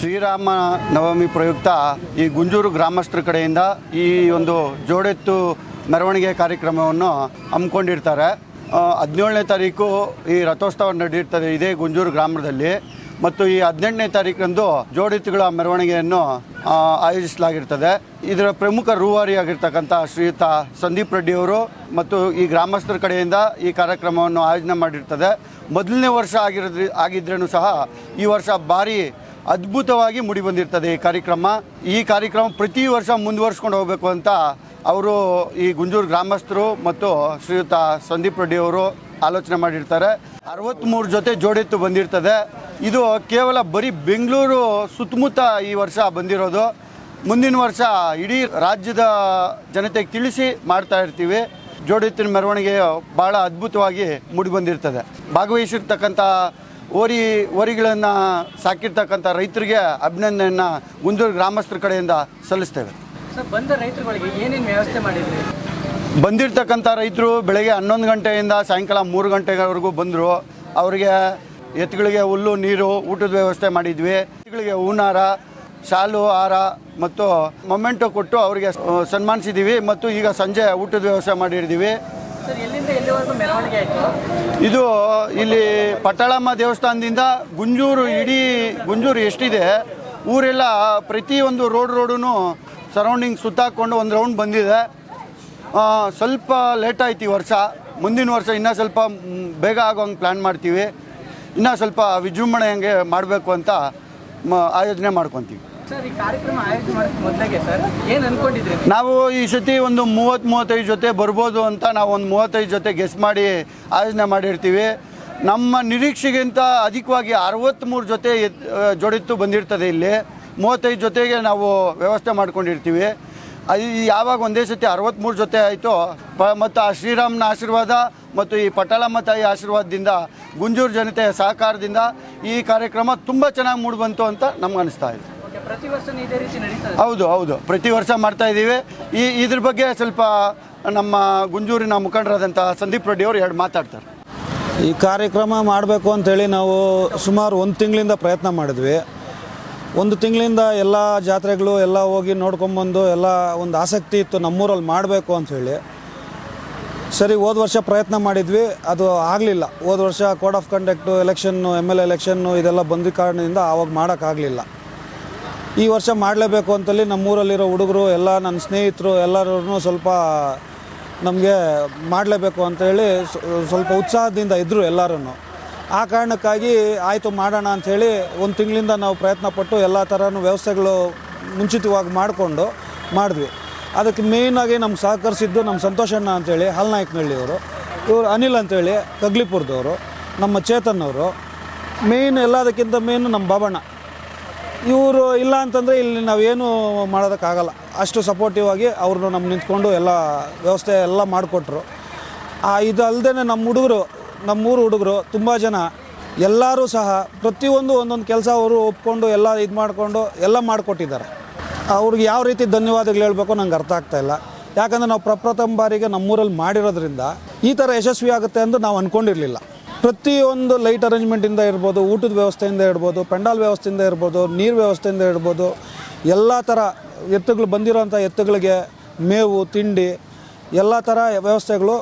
ಶ್ರೀರಾಮ ನವಮಿ ಪ್ರಯುಕ್ತ ಈ ಗುಂಜೂರು ಗ್ರಾಮಸ್ಥರ ಕಡೆಯಿಂದ ಈ ಒಂದು ಜೋಡೆತ್ತು ಮೆರವಣಿಗೆ ಕಾರ್ಯಕ್ರಮವನ್ನು ಹಮ್ಮಿಕೊಂಡಿರ್ತಾರೆ. ಹದಿನೇಳನೇ ತಾರೀಕು ಈ ರಥೋತ್ಸವ ನಡೆಯುತ್ತದೆ ಇದೇ ಗುಂಜೂರು ಗ್ರಾಮದಲ್ಲಿ ಮತ್ತು ಈ ಹದಿನೆಂಟನೇ ತಾರೀಕಂದು ಜೋಡೆತ್ತುಗಳ ಮೆರವಣಿಗೆಯನ್ನು ಆಯೋಜಿಸಲಾಗಿರ್ತದೆ. ಇದರ ಪ್ರಮುಖ ರೂವಾರಿಯಾಗಿರ್ತಕ್ಕಂಥ ಶ್ರೀಯುತ ಸಂದೀಪ್ ರೆಡ್ಡಿಯವರು ಮತ್ತು ಈ ಗ್ರಾಮಸ್ಥರ ಕಡೆಯಿಂದ ಈ ಕಾರ್ಯಕ್ರಮವನ್ನು ಆಯೋಜನೆ ಮಾಡಿರ್ತದೆ. ಮೊದಲನೇ ವರ್ಷ ಆಗಿರೋದ್ರಿ ಆಗಿದ್ರೂ ಸಹ ಈ ವರ್ಷ ಭಾರಿ ಅದ್ಭುತವಾಗಿ ಮುಡಿ ಬಂದಿರ್ತದೆ ಈ ಕಾರ್ಯಕ್ರಮ. ಈ ಕಾರ್ಯಕ್ರಮ ಪ್ರತಿ ವರ್ಷ ಮುಂದುವರ್ಸ್ಕೊಂಡು ಹೋಗಬೇಕು ಅಂತ ಅವರು ಈ ಗುಂಜೂರು ಗ್ರಾಮಸ್ಥರು ಮತ್ತು ಶ್ರೀಯುತ ಸಂದೀಪ್ ರೆಡ್ಡಿ ಅವರು ಆಲೋಚನೆ ಮಾಡಿರ್ತಾರೆ. ಅರವತ್ತ್ಮೂರು ಜೊತೆ ಜೋಡೆತ್ತು ಬಂದಿರ್ತದೆ. ಇದು ಕೇವಲ ಬರೀ ಬೆಂಗಳೂರು ಸುತ್ತಮುತ್ತ ಈ ವರ್ಷ ಬಂದಿರೋದು. ಮುಂದಿನ ವರ್ಷ ಇಡೀ ರಾಜ್ಯದ ಜನತೆಗೆ ತಿಳಿಸಿ ಮಾಡ್ತಾ ಇರ್ತೀವಿ. ಜೋಡೆತ್ತಿನ ಮೆರವಣಿಗೆ ಭಾಳ ಅದ್ಭುತವಾಗಿ ಮೂಡಿ ಬಂದಿರ್ತದೆ. ಭಾಗವಹಿಸಿರ್ತಕ್ಕಂಥ ಓರಿ ಓರಿಗಳನ್ನು ಸಾಕಿರ್ತಕ್ಕಂಥ ರೈತರಿಗೆ ಅಭಿನಂದನೆಯನ್ನು ಗುಂದೂರು ಗ್ರಾಮಸ್ಥರ ಕಡೆಯಿಂದ ಸಲ್ಲಿಸ್ತೇವೆ. ಬಂದ ರೈತರುಗಳಿಗೆ ಏನೇನು ವ್ಯವಸ್ಥೆ ಮಾಡಿದ್ರಿ? ಬಂದಿರ್ತಕ್ಕಂಥ ರೈತರು ಬೆಳಗ್ಗೆ ಹನ್ನೊಂದು ಗಂಟೆಯಿಂದ ಸಾಯಂಕಾಲ ಮೂರು ಗಂಟೆವರೆಗೂ ಬಂದರು. ಅವರಿಗೆ ಎತ್ತುಗಳಿಗೆ ಹುಲ್ಲು ನೀರು ಊಟದ ವ್ಯವಸ್ಥೆ ಮಾಡಿದ್ವಿ. ಎತ್ತುಗಳಿಗೆ ಹೂನಾರ ಶಾಲು ಹಾರ ಮತ್ತು ಮೊಮೆಂಟೋ ಕೊಟ್ಟು ಅವರಿಗೆ ಸನ್ಮಾನಿಸಿದ್ದೀವಿ ಮತ್ತು ಈಗ ಸಂಜೆ ಊಟದ ವ್ಯವಸ್ಥೆ ಮಾಡಿದ್ದೀವಿ ಇದು, ಇಲ್ಲಿ ಪಟ್ಟಳಮ್ಮ ದೇವಸ್ಥಾನದಿಂದ ಗುಂಜೂರು, ಇಡೀ ಗುಂಜೂರು ಎಷ್ಟಿದೆ, ಊರೆಲ್ಲ ಪ್ರತಿಯೊಂದು ರೋಡ್ ರೋಡೂ ಸರೌಂಡಿಂಗ್ ಸುತ್ತಾಕೊಂಡು ಒಂದು ರೌಂಡ್ ಬಂದಿದೆ. ಸ್ವಲ್ಪ ಲೇಟ್ ಆಯ್ತು ಈ ವರ್ಷ. ಮುಂದಿನ ವರ್ಷ ಇನ್ನೂ ಸ್ವಲ್ಪ ಬೇಗ ಆಗೋ ಹಂಗೆ ಪ್ಲ್ಯಾನ್ ಮಾಡ್ತೀವಿ. ಇನ್ನೂ ಸ್ವಲ್ಪ ವಿಜೃಂಭಣೆ ಹಾಗೆ ಮಾಡಬೇಕು ಅಂತ ಆಯೋಜನೆ ಮಾಡ್ಕೊತೀವಿ. ನಾವು? ಈ ಸತಿ ಒಂದು ಮೂವತ್ತು ಮೂವತ್ತೈದು ಜೊತೆ ಬರ್ಬೋದು ಅಂತ ನಾವು ಒಂದು ಮೂವತ್ತೈದು ಜೊತೆ ಗೆಸ್ ಮಾಡಿ ಆಯೋಜನೆ ಮಾಡಿರ್ತೀವಿ. ನಮ್ಮ ನಿರೀಕ್ಷೆಗಿಂತ ಅಧಿಕವಾಗಿ ಅರವತ್ತ್ಮೂರು ಜೊತೆ ಜೋಡಿತ್ತು ಬಂದಿರ್ತದೆ ಇಲ್ಲಿ. ಮೂವತ್ತೈದು ಜೊತೆಗೆ ನಾವು ವ್ಯವಸ್ಥೆ ಮಾಡ್ಕೊಂಡಿರ್ತೀವಿ. ಅದು ಯಾವಾಗ ಒಂದೇ ಸತಿ ಅರವತ್ತ್ಮೂರು ಜೊತೆ ಆಯಿತು, ಪ, ಮತ್ತು ಆ ಶ್ರೀರಾಮನ ಆಶೀರ್ವಾದ ಮತ್ತು ಈ ಪಟಾಳಮ್ಮ ತಾಯಿ ಆಶೀರ್ವಾದದಿಂದ, ಗುಂಜೂರು ಜನತೆಯ ಸಹಕಾರದಿಂದ ಈ ಕಾರ್ಯಕ್ರಮ ತುಂಬ ಚೆನ್ನಾಗಿ ಮೂಡಿಬಂತು ಅಂತ ನಮ್ಗೆ ಅನಿಸ್ತಾ ಇದೆ. ಓಕೆ ಪ್ರತಿ ವರ್ಷ ಇದೇ ರೀತಿ ನಡೀತದೆ. ಹೌದು ಹೌದು. ಪ್ರತಿ ವರ್ಷ ಮಾಡ್ತಾ ಇದ್ದೀವಿ. ಈ ಇದ್ರ ಬಗ್ಗೆ ಸ್ವಲ್ಪ ನಮ್ಮ ಗುಂಜೂರಿನ ಮುಖಂಡರಾದಂಥ ಸಂದೀಪ್ ರೆಡ್ಡಿ ಅವರು ಎರಡು ಮಾತಾಡ್ತಾರೆ. ಈ ಕಾರ್ಯಕ್ರಮ ಮಾಡಬೇಕು ಅಂತೇಳಿ ನಾವು ಸುಮಾರು ಒಂದು ತಿಂಗಳಿಂದ ಪ್ರಯತ್ನ ಮಾಡಿದ್ವಿ. ಒಂದು ತಿಂಗಳಿಂದ ಎಲ್ಲ ಜಾತ್ರೆಗಳು ಎಲ್ಲ ಹೋಗಿ ನೋಡ್ಕೊಂಬಂದು ಎಲ್ಲ ಒಂದು ಆಸಕ್ತಿ ಇತ್ತು ನಮ್ಮೂರಲ್ಲಿ ಮಾಡಬೇಕು ಅಂಥೇಳಿ. ಸರಿ ಹೋದ ವರ್ಷ ಪ್ರಯತ್ನ ಮಾಡಿದ್ವಿ. ಅದು ಆಗಲಿಲ್ಲ. ಹೋದ ವರ್ಷ code of conduct election M L election ಇದೆಲ್ಲ ಬಂದ ಕಾರಣದಿಂದ ಆವಾಗ ಮಾಡೋಕ್ಕಾಗಲಿಲ್ಲ. ಈ ವರ್ಷ ಮಾಡಲೇಬೇಕು ಅಂತಲ್ಲಿ ನಮ್ಮೂರಲ್ಲಿರೋ ಹುಡುಗರು, ಎಲ್ಲ ನನ್ನ ಸ್ನೇಹಿತರು ಎಲ್ಲರೂ ಸ್ವಲ್ಪ ನಮಗೆ ಮಾಡಲೇಬೇಕು ಅಂತೇಳಿ ಸ್ವ- ಸ್ವಲ್ಪ ಉತ್ಸಾಹದಿಂದ ಇದ್ದರು ಎಲ್ಲರೂ ಆ ಕಾರಣಕ್ಕಾಗಿ ಆಯಿತು ಮಾಡೋಣ ಅಂಥೇಳಿ ಒಂದು ತಿಂಗಳಿಂದ ನಾವು ಪ್ರಯತ್ನ ಪಟ್ಟು ಎಲ್ಲ ಥರನೂ ವ್ಯವಸ್ಥೆಗಳು ಮುಂಚಿತವಾಗಿ ಮಾಡಿಕೊಂಡು ಮಾಡಿದ್ವಿ. ಅದಕ್ಕೆ ಮೇಯ್ನಾಗಿ ನಮ್ಮ ಸಹಕರಿಸಿದ್ದು ನಮ್ಮ ಸಂತೋಷಣ್ಣ ಅಂತೇಳಿ ಹಲ್ನಾಯಕನಹಳ್ಳಿಯವರು ಇವರು ಅನಿಲ್ ಅಂತೇಳಿ, ಕಗ್ಲಿಪುರದವರು, ನಮ್ಮ ಚೇತನ್ ಅವರು. ಮೇಯ್ನ್ ಎಲ್ಲದಕ್ಕಿಂತ ಮೇಯ್ನು ನಮ್ಮ ಬಾಬಣ್ಣ ಇವರು ಇಲ್ಲ ಅಂತಂದರೆ ಇಲ್ಲಿ ನಾವೇನು ಮಾಡೋದಕ್ಕಾಗಲ್ಲ. ಅಷ್ಟು ಸಪೋರ್ಟಿವ್ ಆಗಿ ಅವ್ರನ್ನ ನಮ್ಮ ನಿಂತ್ಕೊಂಡು ಎಲ್ಲ ವ್ಯವಸ್ಥೆ ಎಲ್ಲ ಮಾಡಿಕೊಟ್ರು. ಇದು ಅಲ್ಲದೆ ನಮ್ಮ ಹುಡುಗರು, ನಮ್ಮೂರು ಹುಡುಗರು ತುಂಬ ಜನ, ಎಲ್ಲರೂ ಸಹ ಪ್ರತಿಯೊಂದು ಒಂದೊಂದು ಕೆಲಸ ಅವರು ಒಪ್ಕೊಂಡು ಎಲ್ಲ ಇದು ಮಾಡಿಕೊಂಡು ಎಲ್ಲ ಮಾಡಿಕೊಟ್ಟಿದ್ದಾರೆ. ಅವ್ರಿಗೆ ಯಾವ ರೀತಿ ಧನ್ಯವಾದಗಳು ಹೇಳಬೇಕು ನಂಗೆ ಅರ್ಥ ಆಗ್ತಾ ಇಲ್ಲ. ಯಾಕಂದರೆ ನಾವು ಪ್ರಪ್ರಥಮ ಬಾರಿಗೆ ನಮ್ಮೂರಲ್ಲಿ ಮಾಡಿರೋದ್ರಿಂದ ಈ ಥರ ಯಶಸ್ವಿ ಆಗುತ್ತೆ ಅಂತ ನಾವು ಅಂದ್ಕೊಂಡಿರಲಿಲ್ಲ ಪ್ರತಿಯೊಂದು ಲೈಟ್ ಅರೇಂಜ್ಮೆಂಟಿಂದ ಇರ್ಬೋದು, ಊಟದ ವ್ಯವಸ್ಥೆಯಿಂದ ಇರ್ಬೋದು, ಪೆಂಡಾಲ್ ವ್ಯವಸ್ಥೆಯಿಂದ ಇರ್ಬೋದು, ನೀರು ವ್ಯವಸ್ಥೆಯಿಂದ ಇರ್ಬೋದು, ಎಲ್ಲ ಥರ ಎತ್ತುಗಳು ಬಂದಿರೋಂಥ ಎತ್ತುಗಳಿಗೆ ಮೇವು, ತಿಂಡಿ, ಎಲ್ಲ ಥರ ವ್ಯವಸ್ಥೆಗಳು,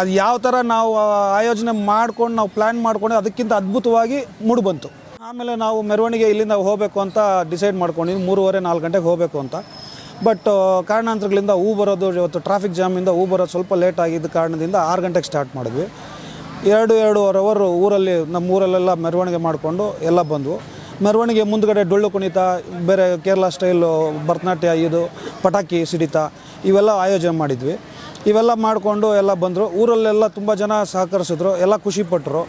ಅದು ಯಾವ ಥರ ನಾವು ಆಯೋಜನೆ ಮಾಡ್ಕೊಂಡು ನಾವು ಪ್ಲ್ಯಾನ್ ಮಾಡ್ಕೊಂಡು ಅದಕ್ಕಿಂತ ಅದ್ಭುತವಾಗಿ ಮೂಡಿಬಂತು ಆಮೇಲೆ ನಾವು ಮೆರವಣಿಗೆ ಇಲ್ಲಿಂದ ಹೋಗಬೇಕು ಅಂತ ಡಿಸೈಡ್ ಮಾಡ್ಕೊಂಡಿದ್ವಿ, ಮೂರುವರೆ, ನಾಲ್ಕು ಗಂಟೆಗೆ ಹೋಗಬೇಕು ಅಂತ. ಬಟ್ ಕಾರಣಾಂತರಗಳಿಂದ ಹೂ ಬರೋದು, ಇವತ್ತು ಟ್ರಾಫಿಕ್ ಜಾಮಿಂದ ಹೂ ಬರೋದು ಸ್ವಲ್ಪ ಲೇಟ್ ಆಗಿದ್ದ ಕಾರಣದಿಂದ ಆರು ಗಂಟೆಗೆ ಸ್ಟಾರ್ಟ್ ಮಾಡಿದ್ವಿ. ಎರಡು ಎರಡೂವರೆ ಅವರು ಊರಲ್ಲಿ ನಮ್ಮ ಊರಲ್ಲೆಲ್ಲ ಮೆರವಣಿಗೆ ಮಾಡಿಕೊಂಡು ಎಲ್ಲ ಬಂದವು. ಮೆರವಣಿಗೆ ಮುಂದ್ಗಡೆ ಡೊಳ್ಳು ಕುಣಿತ, ಬೇರೆ ಕೇರಳ ಸ್ಟೈಲು ಭರತನಾಟ್ಯ ಇದು, ಪಟಾಕಿ ಸಿಡಿತ, ಇವೆಲ್ಲ ಆಯೋಜನೆ ಮಾಡಿದ್ವಿ. ಇವೆಲ್ಲ ಮಾಡಿಕೊಂಡು ಎಲ್ಲ ಬಂದರು. ಊರಲ್ಲೆಲ್ಲ ತುಂಬ ಜನ ಸಹಕರಿಸಿದ್ರು, ಎಲ್ಲ ಖುಷಿಪಟ್ಟರು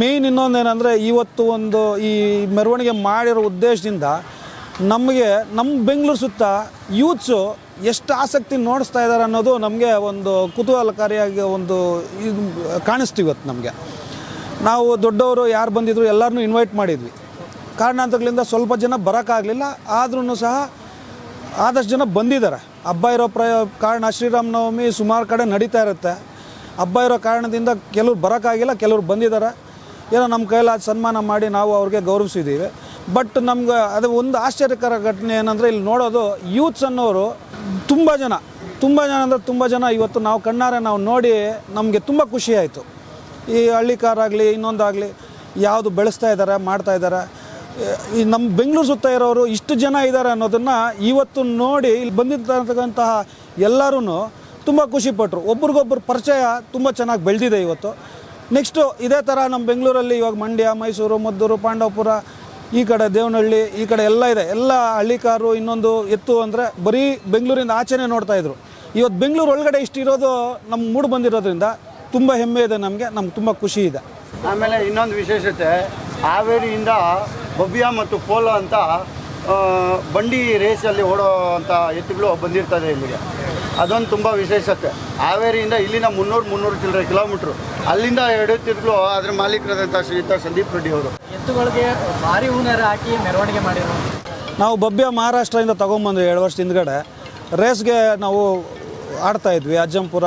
ಮೇಯ್ನ್ ಇನ್ನೊಂದೇನೆಂದರೆ, ಇವತ್ತು ಒಂದು ಈ ಮೆರವಣಿಗೆ ಮಾಡಿರೋ ಉದ್ದೇಶದಿಂದ ನಮಗೆ ನಮ್ಮ ಬೆಂಗಳೂರು ಸುತ್ತ ಯೂತ್ಸು ಎಷ್ಟು ಆಸಕ್ತಿ ನೋಡಿಸ್ತಾ ಇದ್ದಾರೆ ಅನ್ನೋದು ನಮಗೆ ಒಂದು ಕುತೂಹಲಕಾರಿಯಾಗಿ ಒಂದು ಇದು ಕಾಣಿಸ್ತು ಇವತ್ತು ನಮಗೆ. ನಾವು ದೊಡ್ಡವರು ಯಾರು ಬಂದಿದ್ರು ಎಲ್ಲರನ್ನೂ ಇನ್ವೈಟ್ ಮಾಡಿದ್ವಿ. ಕಾರಣಾಂತರಗಳಿಂದ ಸ್ವಲ್ಪ ಜನ ಬರೋಕ್ಕಾಗಲಿಲ್ಲ ಆದ್ರೂ ಸಹ ಆದಷ್ಟು ಜನ ಬಂದಿದ್ದಾರೆ. ಹಬ್ಬ ಇರೋ ಪ್ರಯ ಕಾರಣ ಶ್ರೀರಾಮನವಮಿ ಸುಮಾರು ಕಡೆ ನಡೀತಾ ಇರುತ್ತೆ. ಹಬ್ಬ ಇರೋ ಕಾರಣದಿಂದ ಕೆಲವ್ರು ಬರೋಕ್ಕಾಗಿಲ್ಲ, ಕೆಲವ್ರು ಬಂದಿದ್ದಾರೆ. ಏನೋ ನಮ್ಮ ಕೈಲಾದ ಸನ್ಮಾನ ಮಾಡಿ ನಾವು ಅವ್ರಿಗೆ ಗೌರವಿಸಿದ್ದೀವಿ ಬಟ್ ನಮ್ಗೆ ಅದು ಒಂದು ಆಶ್ಚರ್ಯಕರ ಘಟನೆ ಏನಂದರೆ ಇಲ್ಲಿ ನೋಡೋದು ಯೂತ್ಸ್ ಅನ್ನೋರು ತುಂಬ ಜನ ತುಂಬ ಜನ ಅಂದರೆ ತುಂಬ ಜನ ಇವತ್ತು ನಾವು ಕಣ್ಣಾರೆ ನಾವು ನೋಡಿ ನಮಗೆ ತುಂಬ ಖುಷಿ ಆಯಿತು. ಈ ಹಳ್ಳಿಕಾರಾಗಲಿ ಇನ್ನೊಂದಾಗಲಿ ಯಾವುದು ಬೆಳೆಸ್ತಾ ಇದ್ದಾರೆ ಮಾಡ್ತಾ ಇದ್ದಾರೆ ಈ ನಮ್ಮ ಬೆಂಗಳೂರು ಸುತ್ತ ಇರೋರು ಇಷ್ಟು ಜನ ಇದ್ದಾರೆ ಅನ್ನೋದನ್ನು ಇವತ್ತು ನೋಡಿ ಇಲ್ಲಿ ಬಂದಿರ್ತಕ್ಕಂತಹ ಎಲ್ಲರೂ ತುಂಬ ಖುಷಿಪಟ್ಟರು ಒಬ್ರಿಗೊಬ್ರು ಪರಿಚಯ ತುಂಬ ಚೆನ್ನಾಗಿ ಬೆಳೆದಿದೆ ಇವತ್ತು. ನೆಕ್ಸ್ಟು ಇದೇ ಥರ ನಮ್ಮ ಬೆಂಗಳೂರಲ್ಲಿ ಇವಾಗ ಮಂಡ್ಯ, ಮೈಸೂರು, ಮದ್ದೂರು, ಪಾಂಡವಪುರ ಈ ಕಡೆ ದೇವನಹಳ್ಳಿ, ಈ ಕಡೆ ಎಲ್ಲ ಇದೆ. ಎಲ್ಲ ಹಳ್ಳಿ ಕಾರು ಇನ್ನೊಂದು ಎತ್ತು ಅಂದರೆ ಬರೀ ಬೆಂಗಳೂರಿಂದ ಆಚೆನೇ ನೋಡ್ತಾ ಇದ್ರು. ಇವತ್ತು ಬೆಂಗಳೂರು ಒಳಗಡೆ ಇಷ್ಟು ಇರೋದು ನಮ್ಮ ಮೂಡ್ ಬಂದಿರೋದ್ರಿಂದ ತುಂಬ ಹೆಮ್ಮೆ ಇದೆ ನಮಗೆ, ನಮ್ಗೆ ತುಂಬ ಖುಷಿ ಇದೆ. ಆಮೇಲೆ ಇನ್ನೊಂದು ವಿಶೇಷತೆ, ಹಾವೇರಿಯಿಂದ ಬಬ್ಬಿಯ ಮತ್ತು ಪೋಲೋ ಅಂತ ಬಂಡಿ ರೇಸಲ್ಲಿ ಓಡೋ ಅಂಥ ಎತ್ತುಗಳು ಬಂದಿರ್ತದೆ ಇಲ್ಲಿಗೆ. ಅದೊಂದು ತುಂಬ ವಿಶೇಷತೆ. ಹಾವೇರಿಯಿಂದ ಇಲ್ಲಿನ ಮುನ್ನೂರು ಮುನ್ನೂರು ಚಿಲ್ಲರೆ ಕಿಲೋಮೀಟ್ರು ಅಲ್ಲಿಂದ ಎರಡು ಎತ್ತುಗಳು ಅದ್ರ ಮಾಲೀಕರಾದಂಥ ಶ್ರೀಯುತ ಸಂದೀಪ್ ರೆಡ್ಡಿ ಅವರು. ಎತ್ತುಗಳಿಗೆ ಭಾರಿ ಹೂನಾರ ಹಾಕಿ ಮೆರವಣಿಗೆ ಮಾಡಿರೋ ನಾವು ಭವ್ಯ ಮಹಾರಾಷ್ಟ್ರದಿಂದ ತೊಗೊಂಬಂದ್ವಿ ಎರಡು ವರ್ಷ ಹಿಂದ್ಗಡೆ. ರೇಸ್ಗೆ ನಾವು ಆಡ್ತಾ ಇದ್ವಿ, ಅಜ್ಜಂಪುರ,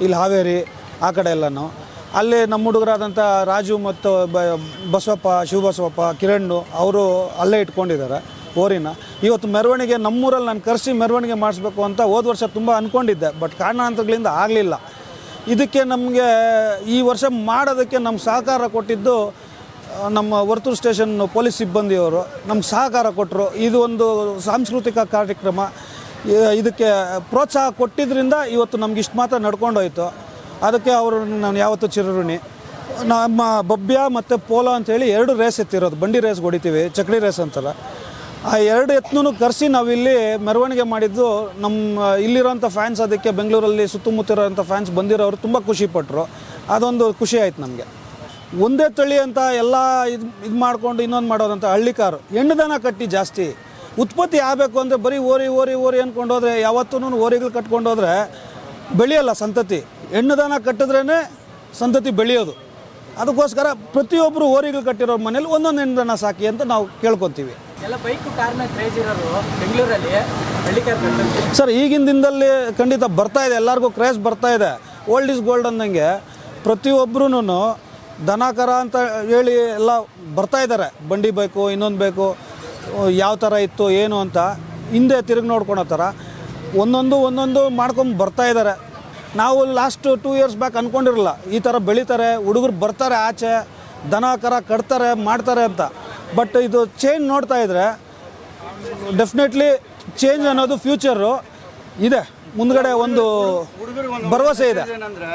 ಇಲ್ಲಿ ಹಾವೇರಿ, ಆ ಕಡೆ ಎಲ್ಲನೂ. ಅಲ್ಲಿ ನಮ್ಮ ಹುಡುಗರಾದಂಥ ರಾಜು ಮತ್ತು ಬ- ಬಸವಪ್ಪ, ಶಿವಬಸವಪ್ಪ ಕಿರಣ್ ಅವರು ಅಲ್ಲೇ ಇಟ್ಕೊಂಡಿದ್ದಾರೆ ಓರಿನ. ಇವತ್ತು ಮೆರವಣಿಗೆ ನಮ್ಮೂರಲ್ಲಿ ನಾನು ಕರೆಸಿ ಮೆರವಣಿಗೆ ಮಾಡಿಸ್ಬೇಕು ಅಂತ ಹೋದ ವರ್ಷ ತುಂಬ ಅಂದ್ಕೊಂಡಿದ್ದೆ ಬಟ್ ಕಾರಣಾಂತರಗಳಿಂದ ಆಗಲಿಲ್ಲ. ಇದಕ್ಕೆ ನಮಗೆ ಈ ವರ್ಷ ಮಾಡೋದಕ್ಕೆ ನಮ್ಮ ಸಹಕಾರ ಕೊಟ್ಟಿದ್ದು ನಮ್ಮ ವರ್ತೂರು ಸ್ಟೇಷನ್ ಪೊಲೀಸ್ ಸಿಬ್ಬಂದಿಯವರು ನಮ್ಗೆ ಸಹಕಾರ ಕೊಟ್ಟರು. ಇದು ಒಂದು ಸಾಂಸ್ಕೃತಿಕ ಕಾರ್ಯಕ್ರಮ. ಇದಕ್ಕೆ ಪ್ರೋತ್ಸಾಹ ಕೊಟ್ಟಿದ್ದರಿಂದ ಇವತ್ತು ನಮ್ಗೆ ಇಷ್ಟು ಮಾತ್ರ ನಡ್ಕೊಂಡೋಯ್ತು. ಅದಕ್ಕೆ ಅವರು ನಾನು ಯಾವತ್ತೂ ಚಿರಋಣಿ. ನಮ್ಮ ಬಬ್ಬ್ಯ ಮತ್ತು ಪೋಲೋ ಅಂತೇಳಿ ಎರಡು ರೇಸ್ ಎತ್ತಿರೋದು. ಬಂಡಿ ರೇಸ್ ಹೊಡಿತೀವಿ, ಚಕ್ಡಿ ರೇಸ್ ಅಂತಲ್ಲ. ಆ ಎರಡು ಎತ್ನೂ ಕರೆಸಿ ನಾವಿಲ್ಲಿ ಮೆರವಣಿಗೆ ಮಾಡಿದ್ದು ನಮ್ಮ ಇಲ್ಲಿರೋಂಥ ಫ್ಯಾನ್ಸ್ ಅದಕ್ಕೆ ಬೆಂಗಳೂರಲ್ಲಿ ಸುತ್ತಮುತ್ತ ಇರೋಂಥ ಫ್ಯಾನ್ಸ್ ಬಂದಿರೋರು ತುಂಬ ಖುಷಿಪಟ್ಟರು ಅದೊಂದು ಖುಷಿ ಆಯ್ತು ನಮಗೆ. ಒಂದೇ ತಳಿ ಅಂತ ಎಲ್ಲ ಇದು ಇದು ಮಾಡ್ಕೊಂಡು ಇನ್ನೊಂದು ಮಾಡೋದಂತ ಹಳ್ಳಿ ಕಾರು. ಹೆಣ್ಣು ದನ ಕಟ್ಟಿ ಜಾಸ್ತಿ. ಉತ್ಪತ್ತಿ ಆಗಬೇಕು ಅಂದರೆ ಬರೀ ಓರಿ ಓರಿ ಓರಿ ಅಂದ್ಕೊಂಡು ಹೋದರೆ ಯಾವತ್ತೂ ಓರಿಗಳು ಕಟ್ಕೊಂಡು ಹೋದರೆ ಬೆಳೆಯಲ್ಲ ಸಂತತಿ. ಹೆಣ್ಣು ದನ ಕಟ್ಟಿದ್ರೇ ಸಂತತಿ ಬೆಳೆಯೋದು. ಅದಕ್ಕೋಸ್ಕರ ಪ್ರತಿಯೊಬ್ಬರು ಓರಿಗಳು ಕಟ್ಟಿರೋ ಮನೇಲಿ ಒಂದೊಂದು ಹೆಣ್ಣು ದನ ಸಾಕಿ ಅಂತ ನಾವು ಕೇಳ್ಕೊತೀವಿ. ಎಲ್ಲ ಬೈಕು ಕಾರ್ನ ಕ್ರೇಜ್ ಇರೋರು ಬೆಂಗಳೂರಲ್ಲಿ ಹಳ್ಳಿ ಕಾರ್ ಸರ್ ಈಗಿನ ದಿನದಲ್ಲಿ ಖಂಡಿತ ಬರ್ತಾ ಇದೆ. ಎಲ್ಲರಿಗೂ ಕ್ರೇಜ್ ಬರ್ತಾ ಇದೆ. ಓಲ್ಡ್ ಇಸ್ ಗೋಲ್ಡ್ ಅಂದಂಗೆ ಪ್ರತಿಯೊಬ್ಬರೂ ದನ ಕರ ಅಂತ ಹೇಳಿ ಎಲ್ಲ ಬರ್ತಾ ಇದ್ದಾರೆ. ಬಂಡಿ ಬೇಕು, ಇನ್ನೊಂದು ಬೇಕು, ಯಾವ ಥರ ಇತ್ತು, ಏನು ಅಂತ ಹಿಂದೆ ತಿರುಗಿ ನೋಡ್ಕೊಳೋ ಥರ ಒಂದೊಂದು ಒಂದೊಂದು ಮಾಡ್ಕೊಂಡು ಬರ್ತಾ ಇದ್ದಾರೆ. ನಾವು ಲಾಸ್ಟ್ ಟೂ ಇಯರ್ಸ್ ಬ್ಯಾಕ್ ಅಂದ್ಕೊಂಡಿರಲ್ಲ ಈ ಥರ ಬೆಳೀತಾರೆ, ಹುಡುಗರು ಬರ್ತಾರೆ ಆಚೆ ದನ ಕರ ಕಟ್ತಾರೆ, ಮಾಡ್ತಾರೆ ಅಂತ. ಬಟ್ ಇದು ಚೇಂಜ್ ನೋಡ್ತಾ ಇದ್ರೆ ಡೆಫಿನೆಟ್ಲಿ ಚೇಂಜ್ ಅನ್ನೋದು ಫ್ಯೂಚರು ಇದೆ. ಮುಂದ್ಗಡೆ ಒಂದು ಭರವಸೆ ಇದೆ. ಏನಂದ್ರೆ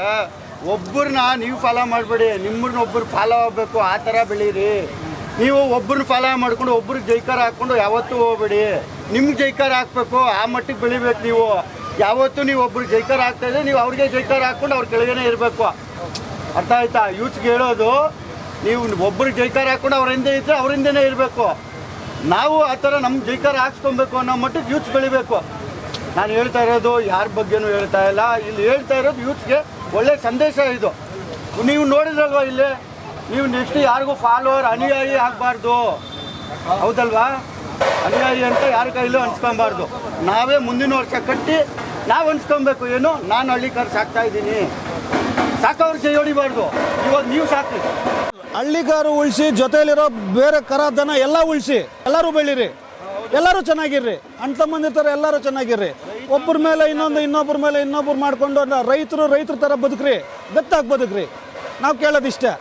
ಒಬ್ಬರನ್ನ ನೀವು ಫಾಲೋ ಮಾಡಬೇಡಿ, ನಿಮ್ಮನ್ನ ಒಬ್ಬರು ಫಾಲೋ ಆಗಬೇಕು, ಆ ಥರ ಬೆಳೀರಿ ನೀವು ಒಬ್ಬರನ್ನ ಫಾಲೋ ಮಾಡಿಕೊಂಡು ಒಬ್ಬರು ಜೈಕಾರ ಹಾಕ್ಕೊಂಡು ಯಾವತ್ತೂ ಹೋಗ್ಬೇಡಿ. ನಿಮ್ಗೆ ಜೈಕಾರ ಹಾಕ್ಬೇಕು, ಆ ಮಟ್ಟಿಗೆ ಬೆಳಿಬೇಕು ನೀವು. ಯಾವತ್ತೂ ನೀವು ಒಬ್ಬರು ಜೈಕಾರ ಹಾಕ್ತಾ ಇದ್ರೆ ನೀವು ಅವ್ರಿಗೆ ಜೈಕಾರ ಹಾಕ್ಕೊಂಡು ಅವ್ರ ಕೆಳಗೇನೆ ಇರಬೇಕು. ಅರ್ಥ ಆಯ್ತಾ? ಯೂತ್ಗೆ ಹೇಳೋದು, ನೀವು ಒಬ್ಬರು ಜೈಕಾರ ಹಾಕ್ಕೊಂಡು ಅವ್ರ ಹಿಂದೆ ಇದ್ದರೆ ಅವ್ರ ಹಿಂದೆನೇ ಇರಬೇಕು. ನಾವು ಆ ಥರ ನಮ್ಮ ಜೈಕಾರ ಹಾಕ್ಸ್ಕೊಬೇಕು ಅನ್ನೋ ಮಟ್ಟಿಗೆ ಯೂತ್ ಬೆಳಿಬೇಕು. ನಾನು ಹೇಳ್ತಾ ಇರೋದು, ಯಾರ ಬಗ್ಗೆನೂ ಹೇಳ್ತಾ ಇಲ್ಲ. ಇಲ್ಲಿ ಹೇಳ್ತಾ ಇರೋದು ಯೂತ್ಗೆ ಒಳ್ಳೆ ಸಂದೇಶ ಇದು. ನೀವು ನೋಡಿದ್ರಲ್ವಾ ಇಲ್ಲಿ? ನೀವು ನೆಕ್ಸ್ಟ್ ಯಾರಿಗೂ ಫಾಲೋವರ್ ಅನುಯಾಯಿ ಆಗಬಾರ್ದು. ಹೌದಲ್ವಾ? ಅನುಯಾಯಿ ಅಂತ ಯಾರ ಕೈಲೂ ಅನ್ಸ್ಕೊಬಾರ್ದು. ನಾವೇ ಮುಂದಿನ ವರ್ಷ ಕಟ್ಟಿ ನಾವು ಅನ್ಸ್ಕೊಬೇಕು. ಏನು? ನಾನು ಹಳ್ಳಿ ಕಾರ್ ಸಾಕ್ತಾ ಇದ್ದೀನಿ. ಸಾಕೋರು ಕೈ ಹೊಡಿಬಾರ್ದು. ಇವಾಗ ನೀವು ಸಾಕಿ ಹಳ್ಳಿಗಾರು ಉಳಿಸಿ, ಜೊತೆಯಲ್ಲಿರೋ ಬೇರೆ ಕರ ದನ ಎಲ್ಲ ಉಳಿಸಿ, ಎಲ್ಲರೂ ಬೆಳೀರಿ. ಎಲ್ಲರೂ ಚೆನ್ನಾಗಿರ್ರಿ. ಅಣ್ಣ ತಮ್ಮಂದಿರ್ತಾರೆ ಎಲ್ಲರೂ ಚೆನ್ನಾಗಿರ್ರಿ. ಒಬ್ಬರ ಮೇಲೆ ಇನ್ನೊಂದು, ಇನ್ನೊಬ್ಬರ ಮೇಲೆ ಇನ್ನೊಬ್ಬರು ಮಾಡಿಕೊಂಡು ರೈತರು ರೈತರ ಥರ ಬದುಕ್ರಿ. ಗತ್ತಾಗಿ ಬದುಕ್ರಿ. ನಾವು ಕೇಳೋದಿಷ್ಟೇ.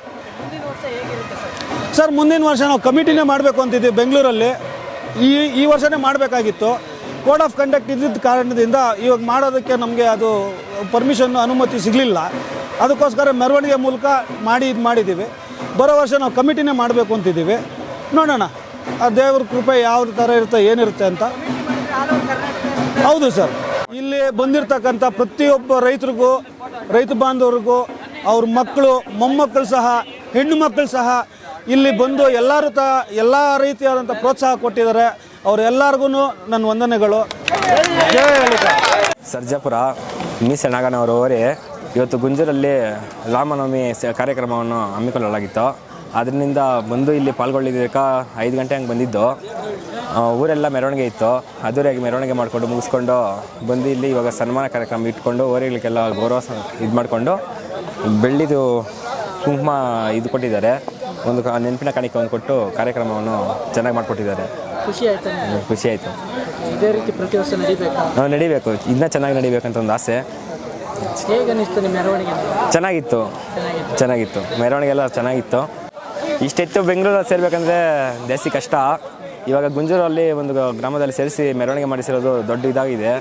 ಸರ್, ಮುಂದಿನ ವರ್ಷ ನಾವು ಕಮಿಟಿನೇ ಮಾಡಬೇಕು ಅಂತಿದ್ದೀವಿ ಬೆಂಗಳೂರಲ್ಲಿ. ಈ ಈ ವರ್ಷನೇ ಮಾಡಬೇಕಾಗಿತ್ತು. ಕೋಡ್ ಆಫ್ ಕಂಡಕ್ಟ್ ಇದ್ದಿದ್ದ ಕಾರಣದಿಂದ ಇವಾಗ ಮಾಡೋದಕ್ಕೆ ನಮಗೆ ಅದು ಪರ್ಮಿಷನ್ ಅನುಮತಿ ಸಿಗಲಿಲ್ಲ. ಅದಕ್ಕೋಸ್ಕರ ಮೆರವಣಿಗೆ ಮೂಲಕ ಮಾಡಿ, ಇದು ಮಾಡಿದ್ದೀವಿ. ಬರೋ ವರ್ಷ ನಾವು ಕಮಿಟಿನೇ ಮಾಡಬೇಕು ಅಂತಿದ್ದೀವಿ. ನೋಡೋಣ. ಆ ದೇವ್ರ ಕೃಪೆ ಯಾವ ಥರ ಇರುತ್ತೆ, ಏನಿರುತ್ತೆ ಅಂತ? ಹೌದು ಸರ್. ಇಲ್ಲಿ ಬಂದಿರತಕ್ಕಂಥ ಪ್ರತಿಯೊಬ್ಬ ರೈತರಿಗೂ, ರೈತ ಬಾಂಧವರಿಗೂ, ಅವ್ರ ಮಕ್ಕಳು, ಮೊಮ್ಮಕ್ಕಳು ಸಹ, ಹೆಣ್ಣು ಮಕ್ಕಳು ಸಹ ಇಲ್ಲಿ ಬಂದು ಎಲ್ಲರೂ ತ, ಎಲ್ಲ ರೀತಿಯಾದಂಥ ಪ್ರೋತ್ಸಾಹ ಕೊಟ್ಟಿದ್ದಾರೆ. ಅವರೆಲ್ಲರಿಗೂ ನನ್ನ ವಂದನೆಗಳು. ಸರ್ಜಾಪುರ ಮೀಸೆ ನಾಗನವರು ಅವರೇ ಇವತ್ತು ಗುಂಜೂರಲ್ಲಿ ರಾಮನವಮಿ ಕಾರ್ಯಕ್ರಮವನ್ನು ಹಮ್ಮಿಕೊಳ್ಳಲಾಗಿತ್ತು. ಅದರಿಂದ ಬಂದು ಇಲ್ಲಿ ಪಾಲ್ಗೊಳ್ಳಿದ್ದಕ್ಕ ಐದು ಗಂಟೆ ಹಂಗೆ ಬಂದಿದ್ದು. ಊರೆಲ್ಲ ಮೆರವಣಿಗೆ ಇತ್ತು. ಅದೂರಾಗಿ ಮೆರವಣಿಗೆ ಮಾಡಿಕೊಂಡು ಮುಗಿಸ್ಕೊಂಡು ಬಂದು ಇಲ್ಲಿ ಇವಾಗ ಸನ್ಮಾನ ಕಾರ್ಯಕ್ರಮ ಇಟ್ಕೊಂಡು ಓರಿಗಳಿಗೆಲ್ಲ ಗೌರವ ಇದು ಮಾಡಿಕೊಂಡು ಬೆಳ್ಳಿದು ಕುಂಕುಮ ಇದು ಕೊಟ್ಟಿದ್ದಾರೆ. ಒಂದು ನೆನಪಿನ ಕಾಣಿಕೆಯನ್ನು ಕೊಟ್ಟು ಕಾರ್ಯಕ್ರಮವನ್ನು ಚೆನ್ನಾಗಿ ಮಾಡಿಕೊಟ್ಟಿದ್ದಾರೆ. ಖುಷಿ ಆಯಿತು? ಖುಷಿ ಆಯಿತು. ಇದೇ ರೀತಿ ಪ್ರತಿ ವರ್ಷ ನಡೀಬೇಕು? ನಾವು ನಡಿಬೇಕು. ಇನ್ನೂ ಚೆನ್ನಾಗಿ ನಡೀಬೇಕಂತ ಒಂದು ಆಸೆ. ಮೆರವಣಿಗೆ? ಚೆನ್ನಾಗಿತ್ತು. ಚೆನ್ನಾಗಿತ್ತು. ಮೆರವಣಿಗೆ ಎಲ್ಲ ಚೆನ್ನಾಗಿತ್ತು. ಇಷ್ಟೆತ್ತು ಬೆಂಗಳೂರಲ್ಲಿ ಸೇರಬೇಕಂದ್ರೆ ಜಾಸ್ತಿ ಕಷ್ಟ. ಇವಾಗ ಗುಂಜೂರಲ್ಲಿ ಒಂದು ಗ್ರಾಮದಲ್ಲಿ ಸೇರಿಸಿ ಮೆರವಣಿಗೆ ಮಾಡಿಸಿರೋದು ದೊಡ್ಡ ಇದಾಗಿದೆ.